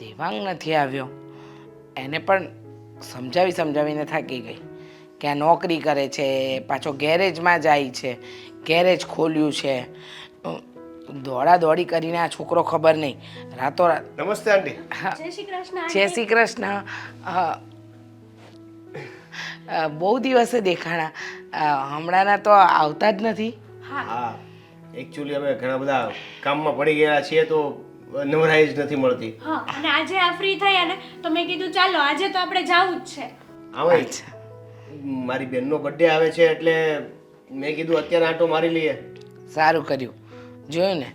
દેવાંગ નથી આવ્યો. એને પણ સમજાવી સમજાવીને થાકી ગઈ કે આ નોકરી કરે છે પાછો ગેરેજમાં જાય છે ગેરેજ ખોલ્યું છે. દોડા દોડી કરીને આ છોકરો ખબર નહીં. રાતોરાત નમસ્તે આંટી. હા. જય શ્રી કૃષ્ણ જય શ્રી કૃષ્ણ. બહુ દિવસે દેખાણા. હમણાંના તો આવતા જ નથી. હા. હા. એકચ્યુઅલી અમે ઘણા બધા કામમાં પડી ગયા છીએ તો નવરાઈ જ નથી મળતી. હા અને આજે આ ફ્રી થયા ને તો મેં કીધું ચાલો આજે તો આપણે જવું જ છે. આમાં મારી બેનનો બર્થડે આવે છે એટલે મેં કીધું અત્યારે આંટો મારી લઈએ. સારું કર્યું. જોયું ને?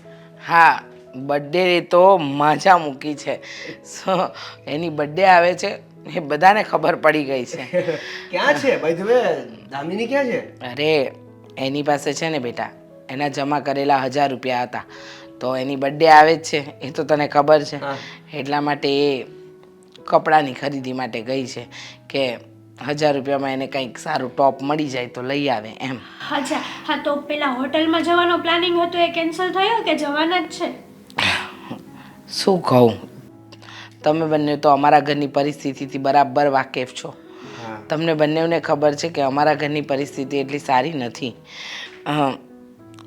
હા બર્થડે તો મજા મૂકી છે. સો એની બર્થડે આવે છે એ બધાને ખબર પડી ગઈ છે. ક્યાં છે? ભાઈ તમે દામિની ક્યાં છે? અરે એની પાસે છે ને બેટા. એના જમા કરેલા હજાર રૂપિયા હતા. તો એની બર્થડે આવે જ છે એ તો તને ખબર છે. એટલા માટે એ કપડાની ખરીદી માટે ગઈ છે કે હજાર રૂપિયામાં એને કંઈક સારું ટોપ મળી જાય તો લઈ આવે એમ. અચ્છા હા તો પેલા હોટલમાં જવાનો પ્લાનિંગ હતો એ કેન્સલ થયો કે જવાના જ છે? શું કહું? તમે બંને તો અમારા ઘરની પરિસ્થિતિથી બરાબર વાકેફ છો. તમને બંનેને ખબર છે કે અમારા ઘરની પરિસ્થિતિ એટલી સારી નથી.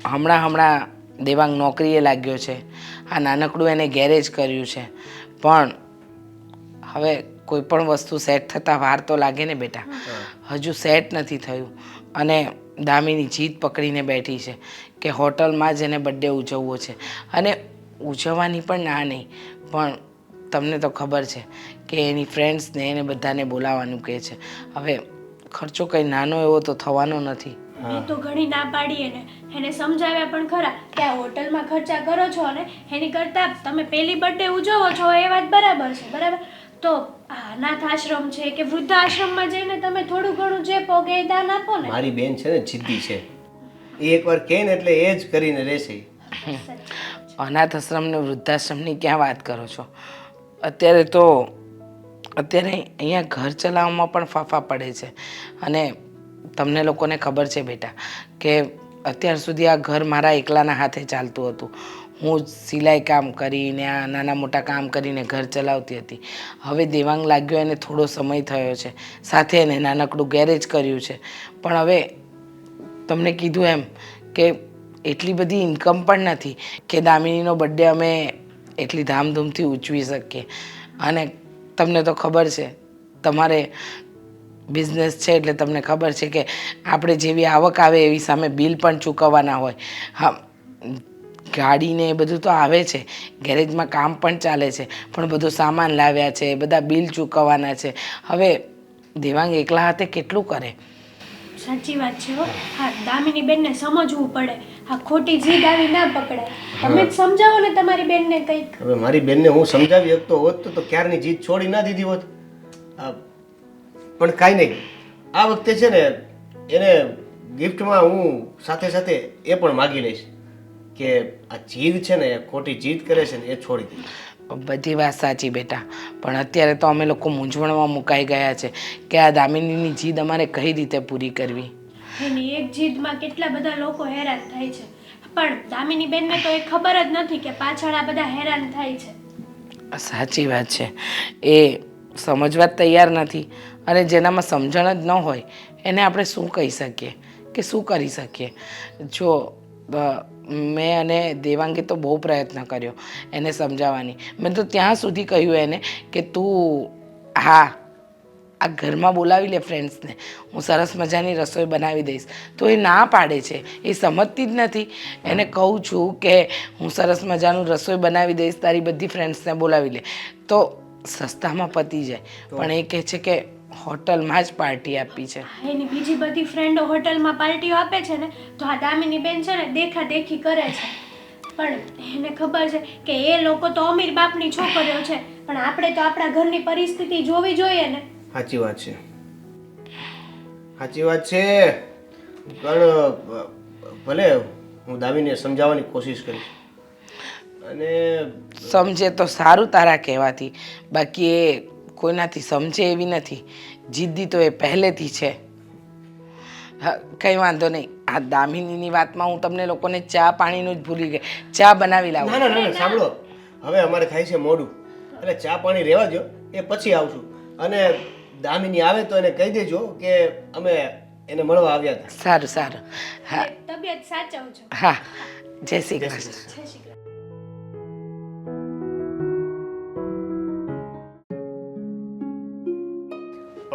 હમણાં હમણાં દેવાંગ નોકરીએ લાગ્યો છે. આ નાનકડું એને ગેરેજ કર્યું છે. પણ હવે કોઈ પણ વસ્તુ સેટ થતાં વાર તો લાગે ને બેટા. હજુ સેટ નથી થયું. અને દામીની જીત પકડીને બેઠી છે કે હોટલમાં જ એને બર્થડે ઉજવવો છે. અને ઉજવવાની પણ ના નહીં પણ તમને તો ખબર છે કે એની ફ્રેન્ડ્સને એને બધાને બોલાવવાનું કહે છે. હવે ખર્ચો કંઈ નાનો એવો તો થવાનો નથી. મેં તો ઘણી ના પાડીએ ને એને સમજાવ્યા પણ ખરા કે આ હોટલમાં ખર્ચા કરો છો ને એની કરતાં તમે પહેલી બર્થડે ઉજવો છો એ વાત બરાબર છે બરાબર? તો આ અનાથ આશ્રમ છે કે વૃદ્ધ આશ્રમમાં જઈને તમે થોડું ઘણું જે પોગે એ દાન આપો ને. મારી બેન છે ને જિદ્દી છે. એ એકવાર કહે ને એટલે એ જ કરીને રહેશે. અનાથ આશ્રમ ને વૃદ્ધાશ્રમની ક્યાં વાત કરો છો? અત્યારે તો અત્યારે અહીંયા ઘર ચલાવવામાં પણ ફાફા પડે છે. અને તમને લોકોને ખબર છે બેટા, કે અત્યાર સુધી આ ઘર મારા એકલાના હાથે ચાલતું હતું. હું સિલાઈ કામ કરીને, આ નાના મોટા કામ કરીને ઘર ચલાવતી હતી. હવે દેવાંગ લાગ્યો એને થોડો સમય થયો છે. સાથે એને નાનકડું ગેરેજ કર્યું છે. પણ હવે તમને કીધું એમ કે એટલી બધી ઇન્કમ પણ નથી કે દામિનીનો બર્થડે અમે એટલી ધામધૂમથી ઉજવી શકીએ. અને તમને તો ખબર છે, તમારે બિઝનેસ છે એટલે તમને ખબર છે કે આપણે જેવી આવક આવે એવી સામે બિલ પણ ચૂકવવાના હોય. હા ગાડીને એ બધું તો આવે છે. ગેરેજમાં કામ પણ ચાલે છે. પણ બધો સામાન લાવ્યા છે બધા બિલ ચૂકવવાના છે. હવે દેવાંગ એકલા હાથે કેટલું કરે? સાચી વાત છે હો. હા દામિની બેનને સમજવું પડે. હા ખોટી જીદ આવી ના પકડાય. તમે જ સમજાવો ને તમારી બેનને કંઈક. હવે મારી બેનને હું સમજાવી શકતો હોત તો- તો ક્યારની જીત છોડી ના દીધી હોત? આ, પણ કાંઈ નહીં. આ વખતે છે ને એને ગિફ્ટમાં હું સાથે સાથે એ પણ માગી લઈશ કે આ જીદ છે ને ખોટી જીદ કરે છે ને એ છોડી દે. બધી વાત સાચી બેટા. પણ અત્યારે તો અમે લોકો મૂંઝવણમાં મુકાઈ ગયા છે કે આ દામિનીની જીદ અમારે કઈ રીતે પૂરી કરવી? એની એક જીદમાં કેટલા બધા લોકો હેરાન થાય છે. પણ દામિની બેનને તો એ ખબર જ નથી કે પાછળ આ બધા હેરાન થાય છે. સાચી વાત છે. એ સમજવા જ તૈયાર નથી. અને જેનામાં સમજણ જ ન હોય એને આપણે શું કહી શકીએ કે શું કરી શકીએ? જો મેં અને દેવાંગે તો બહુ પ્રયત્ન કર્યો એને સમજાવવાની. મેં તો ત્યાં સુધી કહ્યું એને કે તું હા આ ઘરમાં બોલાવી લે ફ્રેન્ડ્સને હું સરસ મજાની રસોઈ બનાવી દઈશ. તો એ ના પાડે છે. એ સમજતી જ નથી. એને કહું છું કે હું સરસ મજાનું રસોઈ બનાવી દઈશ તારી બધી ફ્રેન્ડ્સને બોલાવી લે. તો સસ્તામાં પતી જાય. પણ એ કહે છે કે હોટલમાં જ પાર્ટી આપી છે. એની બીજી બધી ફ્રેન્ડો હોટલમાં પાર્ટીઓ આપે છે ને તો આ દામિની બેન છે ને દેખા દેખી કરે છે. પણ એને ખબર છે કે એ લોકો તો અમીર બાપની છોકરીઓ છે પણ આપણે તો આપણા ઘરની પરિસ્થિતિ જોવી જોઈએ ને. સાચી વાત છે. સાચી વાત છે. પણ ભલે હું દામિનીને સમજાવવાની કોશિશ કરીશ. અને સમજે તો સારું તારા કહેવાથી. બાકી એ કોઈનાથી સમજે એવી નથી. જિદ્દી તો એ પહેલેથી છે. હા કંઈ વાંધો નહીં. આ દામિનીની વાતમાં હું તમને લોકોને ચા પાણીનું જ ભૂલી ગઈ. ચા બનાવી લાવું. ના ના ના ના, સાંભળો. હવે અમારે થાય છે મોડું. એટલે ચા પાણી રહેવા દો એ પછી આવશું. અને દામિની આવે તો એને કહી દેજો કે અમે એને મળવા આવ્યા હતા. સારું સારું. હા. તબિયત સાચવજો. હા. જય શ્રી કૃષ્ણ.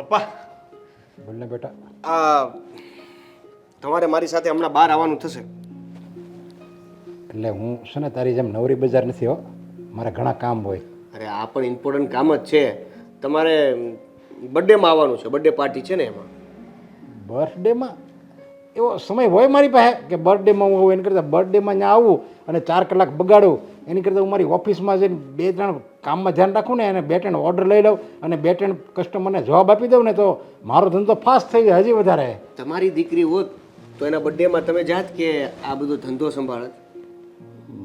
પપ્પા. બોલને બેટા. આ તમારે મારી સાથે હમણાં બહાર આવવાનું થશે. એટલે હું છે ને તારી જેમ નવરી બજાર નથી હો. મારે ઘણા કામ હોય. અરે આ પણ ઇમ્પોર્ટન્ટ કામ જ છે. તમારે બર્થડેમાં આવવાનું છે. બર્થડે પાર્ટી છે ને એમાં. બર્થડેમાં એવો સમય હોય મારી પાસે કે બર્થડેમાં હું આવું એની કરતાં બર્થડેમાં ત્યાં આવું અને ચાર કલાક બગાડું. એની કરતાં હું મારી ઓફિસમાં જઈને બે ત્રણ કામમાં ધ્યાન રાખું ને અને બે ત્રણ ઓર્ડર લઈ લઉં અને બે ત્રણ કસ્ટમરને જવાબ આપી દઉં ને તો મારો ધંધો ફાસ્ટ થઈ જાય હજી વધારે. તમારી દીકરી હોત તો એના બર્થડેમાં તમે જાત કે આ બધો ધંધો સંભાળત?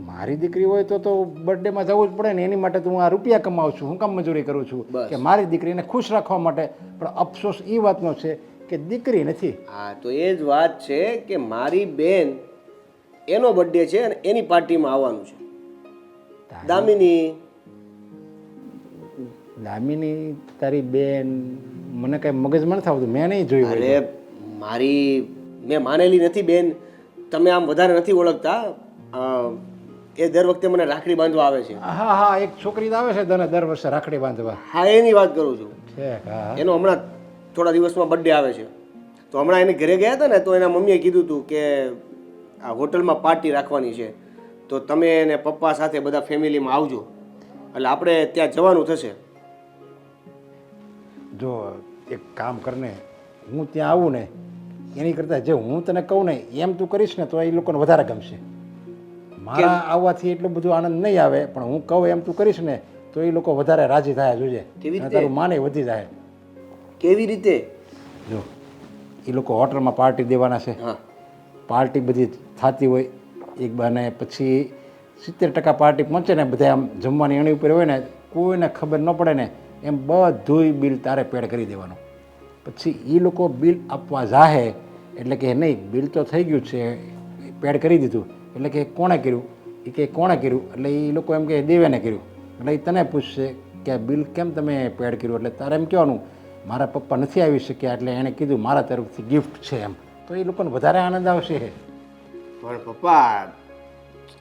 મારી દીકરી હોય તો તો બર્થડેમાં જવું જ પડે ને એની માટે તો હું આ રૂપિયા કમાવું છું હું કામ મજૂરી કરું છું કે મારી દીકરીને ખુશ રાખવા માટે. પણ અફસોસ એ વાતનો છે કે દીકરી નથી. હા તો એ જ વાત છે કે મારી બેન એનો બર્થડે છે અને એની પાર્ટીમાં આવવાનું છે. દામિની. દામિની તારી બેન મને કઈ મગજમાં નથી આવતું. મેં નહીં જોયું. અરે મારી મેં માનેલી નથી બેન. તમે આમ વધારે નથી ઓળખતા. એ દર વખતે મને રાખડી બાંધવા આવે છે. હા હા એક છોકરી આવે છે તને દર વર્ષે રાખડી બાંધવા. હા એની વાત કરું છું. એનો હમણાં થોડા દિવસમાં બર્થડે આવે છે. તો હમણાં એને ઘરે ગયા હતા ને તો એના મમ્મીએ કીધું હતું કે આ હોટલમાં પાર્ટી રાખવાની છે. તો તમે અને પપ્પા સાથે બધા ફેમિલીમાં આવજો. એટલે આપણે ત્યાં જવાનું થશે. જો એક કામ કરને હું ત્યાં આવું ને એની કરતાં જે હું તને કહું ને એમ તું કરીશ ને તો એ લોકોને વધારે ગમશે. મારા આવવાથી એટલો બધો આનંદ નહીં આવે પણ હું કહું એમ તું કરીશ ને તો એ લોકો વધારે રાજી થાય જોજે. કેવી રીતે? તારું માને વધી જાય. કેવી રીતે? જો એ લોકો હોટલમાં પાર્ટી દેવાના છે. હા. પાર્ટી બધી થતી હોય એક બાને પછી સિત્તેર ટકા પાર્ટી પહોંચે ને બધા આમ જમવાની એની ઉપર હોય ને, કોઈને ખબર ન પડે ને, એમ બધુંય બિલ તારે પેડ કરી દેવાનું. પછી એ લોકો બિલ આપવા જાહે, એટલે કે નહીં, બિલ તો થઈ ગયું છે પેડ કરી દીધું. એટલે કે કોણે કર્યું? એ કે કોણે કર્યું? એટલે એ લોકો એમ કે દેવેને કર્યું. એટલે એ તને પૂછશે કે બિલ કેમ તમે પેડ કર્યું? એટલે તારે એમ કહેવાનું, મારા પપ્પા નથી આવી શક્યા, એટલે એણે કીધું મારા તરફથી ગિફ્ટ છે એમ. તો એ લોકોને વધારે આનંદ આવશે. પણ પપ્પા,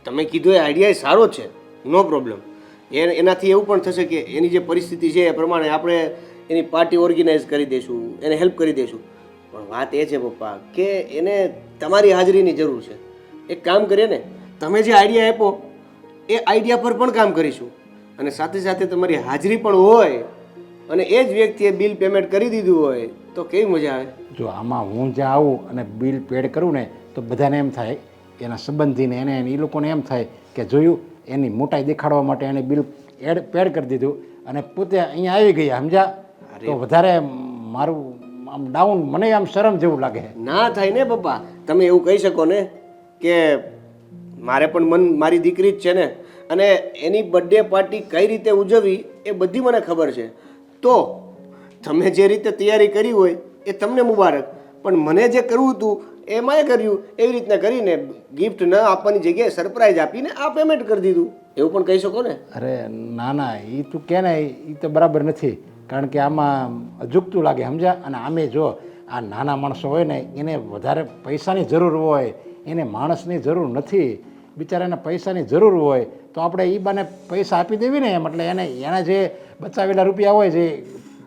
તમે કીધું એ આઈડિયા સારો છે. નો પ્રોબ્લેમ એ, એનાથી એવું પણ થશે કે એની જે પરિસ્થિતિ છે એ પ્રમાણે આપણે એની પાર્ટી ઓર્ગેનાઇઝ કરી દઈશું એને હેલ્પ કરી દઈશું પણ વાત એ છે પપ્પા કે એને તમારી હાજરીની જરૂર છે. એક કામ કરીએ ને, તમે જે આઈડિયા આપો એ આઈડિયા પર પણ કામ કરીશું. અને સાથે સાથે તમારી હાજરી પણ હોય અને એ જ વ્યક્તિએ બિલ પેમેન્ટ કરી દીધું હોય તો કેવી મજા આવે? જો આમાં હું જ્યાં આવું અને બિલ પેડ કરું ને તો બધાને એમ થાય એના સંબંધીને એને એ લોકોને એમ થાય કે જોયું એની મોટાઈ દેખાડવા માટે એને બિલ એડ પેડ કરી દીધું અને પોતે અહીંયા આવી ગયા સમજ્યા? તો વધારે મારું આમ ડાઉન મને આમ શરમ જેવું લાગે. ના થાય ને પપ્પા તમે એવું કહી શકો ને કે મારે પણ મન મારી દીકરી જ છે ને. અને એની બર્થડે પાર્ટી કઈ રીતે ઉજવવી એ બધી મને ખબર છે. તો તમે જે રીતે તૈયારી કરી હોય એ તમને મુબારક. પણ મને જે કરવું હતું એ કર્યું. એવી રીતના કરીને ગિફ્ટ ન આપવાની જગ્યાએ સરપ્રાઈઝ આપીને આ પેમેન્ટ કરી દીધું. એવું પણ કહી શકો ને? અરે, ના ના. એ તું કે ને એ તો બરાબર નથી. કારણ કે આમાં અજુકતું લાગે, સમજ્યા? અને આમે જો આ નાના માણસો હોય ને, એને વધારે પૈસાની જરૂર હોય, એને માણસની જરૂર નથી. બિચારાને પૈસાની જરૂર હોય તો આપણે એ બાને પૈસા આપી દેવી ને એમ. એટલે એને એના જે બચાવેલા રૂપિયા હોય જે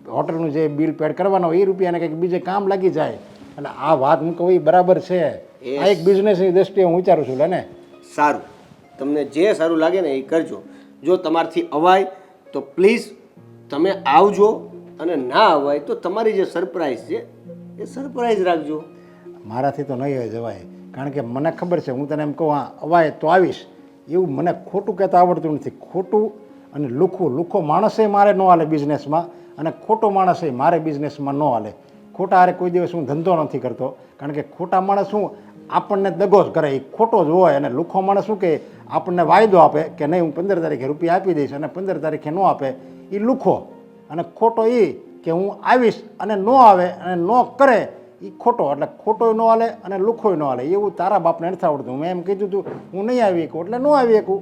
હોટલનું જે બિલ પેડ કરવાનો હોય એ રૂપિયાને કંઈક બીજે કામ લાગી જાય. એટલે આ વાત હું કહું એ બરાબર છે. આ એક બિઝનેસની દ્રષ્ટિએ હું વિચારું છું ને? સારું. તમને જે સારું લાગે ને એ કરજો. જો તમારથી અવાય તો પ્લીઝ તમે આવજો. અને ના અવાય તો તમારી જે સરપ્રાઈઝ છે એ સરપ્રાઈઝ રાખજો. મારાથી તો નહીં જવાય. કારણ કે મને ખબર છે હું તને એમ કહું અવાય તો આવીશ. એવું મને ખોટું કહેતા આવડતું નથી. ખોટું અને લુખું. લુખો માણસે મારે ન હાલે બિઝનેસમાં અને ખોટો માણસે મારે બિઝનેસમાં ન હાલે. ખોટા હારે કોઈ દિવસ હું ધંધો નથી કરતો. કારણ કે ખોટા માણસ શું આપણને દગો જ કરે. એ ખોટો જ હોય અને લુખો માણસ શું કે આપણને વાયદો આપે કે નહીં, હું પંદર તારીખે રૂપિયા આપી દઈશ અને પંદર તારીખે ન આપે. એ લુખો. અને ખોટો એ કે હું આવીશ અને ન આવે અને ન કરે એ ખોટો, એટલે ખોટોય ન હાલે અને લુખોય ન હાલે. એવું તારા બાપને નથી આવડતું. મેં એમ કીધું હતું હું નહીં આવી શકું, એટલે ન આવી શકું.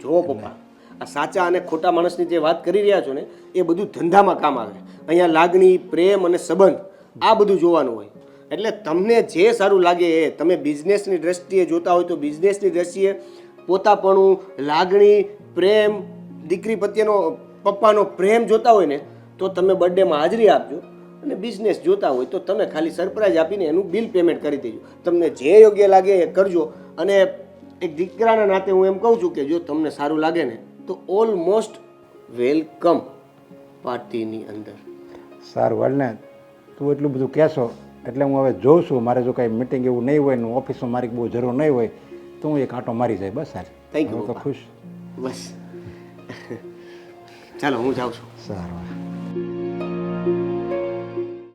જો પપ્પા, આ સાચા અને ખોટા માણસની જે વાત કરી રહ્યા છો ને, એ બધું ધંધામાં કામ આવે. અહીંયા લાગણી, પ્રેમ અને સંબંધ, આ બધું જોવાનું હોય. એટલે તમને જે સારું લાગે એ, તમે બિઝનેસની દ્રષ્ટિએ જોતા હોય તો બિઝનેસની દ્રષ્ટિએ પોતાપણું લાગણી, પ્રેમ, દીકરી પ્રત્યેનો, પપ્પાનો પ્રેમ જોતા હોય ને, તો તમે બર્થડેમાં હાજરી આપજો. અને બિઝનેસ જોતા હોય તો તમે ખાલી સરપ્રાઈઝ આપીને એનું બિલ પેમેન્ટ કરી દેજો. તમને જે યોગ્ય લાગે એ કરજો. અને એક દીકરાના નાતે હું એમ કહું છું કે જો તમને સારું લાગે ને તો ઓલમોસ્ટ વેલકમ પાર્ટીની અંદર. સારું હાલ ને તું એટલું બધું કહેશો એટલે હું હવે જોઉં છું મારે જો કાંઈ મિટિંગ એવું નહીં હોય ને ઓફિસમાં મારી બહુ જરૂર નહીં હોય તો હું એક આંટો મારી જાય બસ સારું થેન્ક યુ તો ખુશ. બસ. ચાલો હું જાઉં છું. સારું